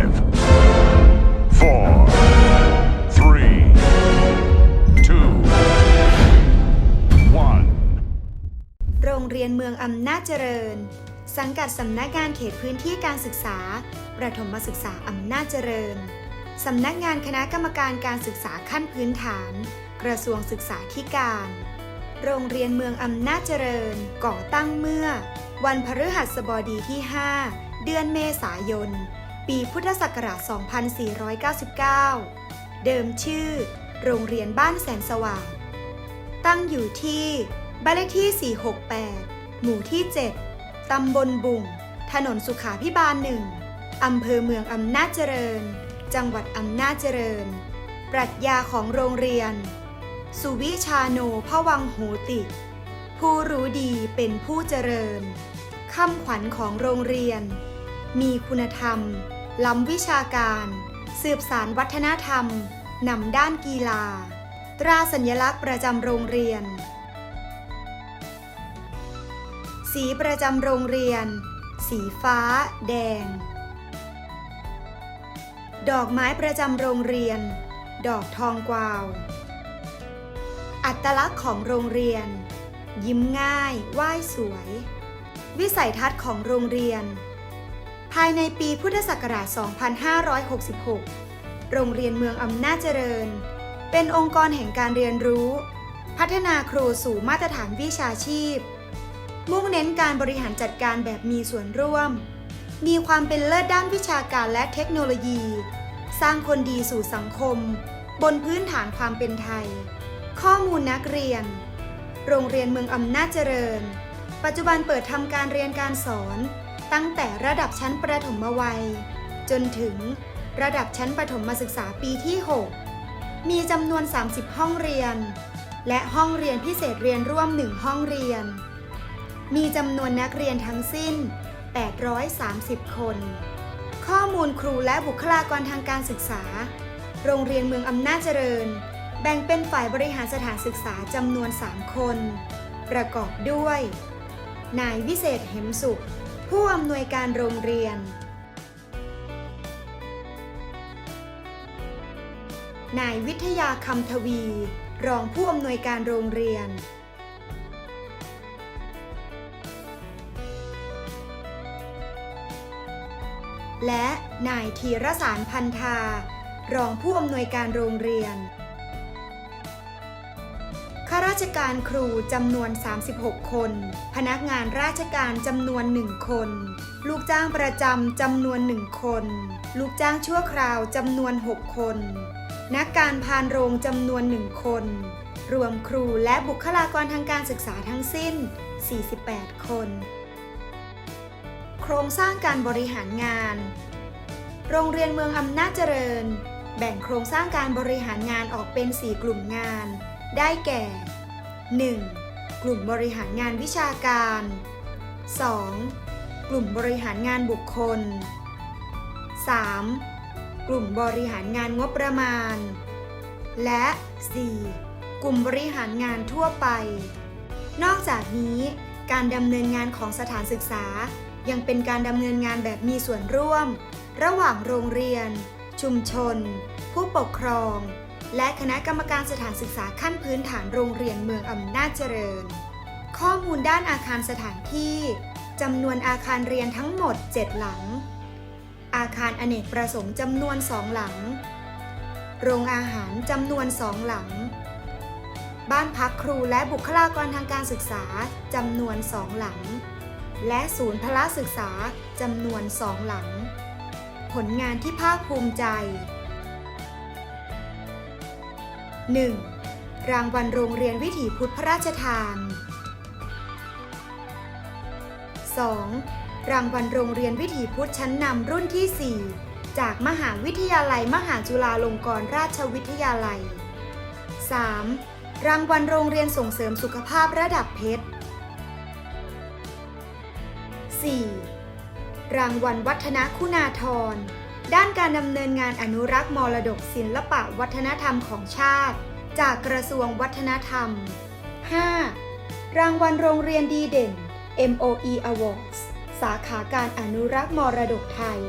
Five, four, three, two, one. โรงเรียนเมืองอำนาจเจริญ สังกัดสำนักงานเขตพื้นที่การศึกษา ประถมศึกษาอำนาจเจริญ สำนักงานคณะกรรมการการศึกษาขั้นพื้นฐาน กระทรวงศึกษาธิการ โรงเรียนเมืองอำนาจเจริญ ก่อตั้งเมื่อ วันพฤหัสบดีที่ 5 เดือนเมษายน ปีพุทธศักราช 2499 เดิมชื่อ โรงเรียนบ้านแสนสว่าง ตั้งอยู่ที่บ้านเลขที่ 468 หมู่ที่ 7 ตำบลบุ่ง ถนนสุขาพิบาลหนึ่งอำเภอเมืองอำนาจเจริญ จังหวัดอำนาจเจริญ ปรัชญาของโรงเรียน สุวิชาโนพวังโหติ ผู้รู้ดีเป็นผู้เจริญคำขวัญของโรงเรียน มีคุณธรรม ล้ำวิชาการ สืบสารวัฒนธรรม นำด้านกีฬา ตราสัญลักษณ์ประจำโรงเรียน สีประจำโรงเรียน สีฟ้า แดง ดอกไม้ประจำโรงเรียน ดอกทองกวาว อัตลักษณ์ของโรงเรียน ยิ้มง่าย ไหว้สวย วิสัยทัศน์ของโรงเรียน ภายในปีพุทธศักราช 2566 โรงเรียนเมืองอำนาจเจริญ เป็นองค์กรแห่งการเรียนรู้ พัฒนาครูสู่มาตรฐานวิชาชีพ มุ่งเน้นการบริหารจัดการแบบมีส่วนร่วม มีความเป็นเลิศด้านวิชาการและเทคโนโลยี สร้างคนดีสู่สังคม บนพื้นฐานความเป็นไทย ข้อมูลนักเรียน โรงเรียนเมืองอำนาจเจริญ ปัจจุบันเปิดทำการเรียนการสอน ตั้งแต่ระดับชั้นประถมวัย จนถึงระดับชั้นประถมศึกษาปีที่ 6 มีจำนวน 30 ห้องเรียน และห้องเรียนพิเศษเรียนร่วม 1 ห้องเรียน มีจำนวนนักเรียนทั้งสิ้น 830 คน ข้อมูลครูและบุคลากรทางการศึกษา โรงเรียนเมืองอำนาจเจริญ แบ่งเป็นฝ่ายบริหารสถานศึกษาจำนวน 3 คน ประกอบด้วย นายวิเศษเหมสุข ผู้อำนวยการโรงเรียน นายวิทยาคำทวี รองผู้อำนวยการโรงเรียน และนายธีรสารพันธา รองผู้อำนวยการโรงเรียน ข้าราชการครูจำนวน 36 คน พนักงานราชการจำนวน 1 คน ลูกจ้างประจำจำนวน 1 คน ลูกจ้างชั่วคราวจำนวน 6 คน นักการพานโรงจำนวน 1 คน รวมครูและบุคลากรทางการศึกษาทั้งสิ้น 48 คน โครงสร้างการบริหารงาน โรงเรียนเมืองอำนาจเจริญ แบ่งโครงสร้างการบริหารงานออกเป็น 4 กลุ่มงาน ได้แก่ 1. กลุ่มบริหารงานวิชาการ 2. กลุ่มบริหารงานบุคคล 3. กลุ่มบริหารงานงบประมาณ และ 4. กลุ่มบริหารงานทั่วไป นอกจากนี้การดำเนินงานของสถานศึกษา ยังเป็นการดำเนินงานแบบมีส่วนร่วม ระหว่างโรงเรียน ชุมชน ผู้ปกครอง และคณะกรรมการสถานศึกษาขั้นพื้นฐานโรงเรียนเมืองอำนาจเจริญ ข้อมูลด้านอาคารสถานที่จำนวนอาคารเรียนทั้งหมด 7 หลัง อาคารอเนกประสงค์จำนวนสองหลัง โรงอาหารจำนวนสองหลัง บ้านพักครูและบุคลากรทางการศึกษาจำนวนสองหลัง และศูนย์พละศึกษาจำนวนสองหลัง ผลงานที่ภาคภูมิใจ 1. รางวัลโรงเรียนวิถีพุทธพระราชทาน 2. รางวัลโรงเรียนวิถีพุทธชั้นนำรุ่นที่ 4 จากมหาวิทยาลัยมหาจุฬาลงกรณราชวิทยาลัย 3. รางวัลโรงเรียนส่งเสริมสุขภาพระดับเพชร 4. รางวัลวัฒนคุณาธร ด้านการดำเนินงานอนุรักษ์มรดกศิลปะวัฒนธรรมของชาติ จากกระทรวงวัฒนธรรม 5. รางวัลโรงเรียนดีเด่น MOE Awards สาขาการอนุรักษ์มรดกไทย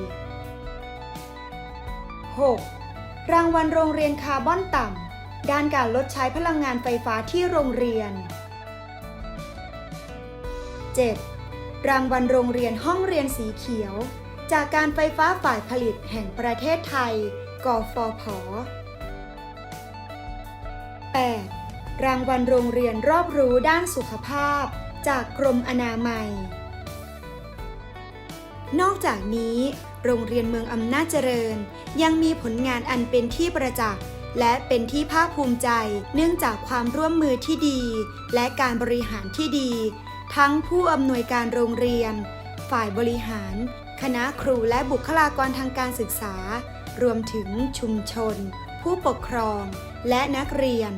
6. รางวัลโรงเรียนคาร์บอนต่ำ ด้านการลดใช้พลังงานไฟฟ้าที่โรงเรียน 7. รางวัลโรงเรียนห้องเรียนสีเขียว จากการไฟฟ้าฝ่ายผลิตแห่งประเทศไทย กฟผ 8. รางวัลโรงเรียนรอบรู้ด้านสุขภาพ จากกรมอนามัย นอกจากนี้ โรงเรียนเมืองอำนาจเจริญ ยังมีผลงานอันเป็นที่ประจักษ์และเป็นที่ภาคภูมิใจ เนื่องจากความร่วมมือที่ดี และการบริหารที่ดี ทั้งผู้อำนวยการโรงเรียน ฝ่ายบริหาร คณะครูและบุคลากรทางการศึกษา รวมถึงชุมชน ผู้ปกครอง และนักเรียน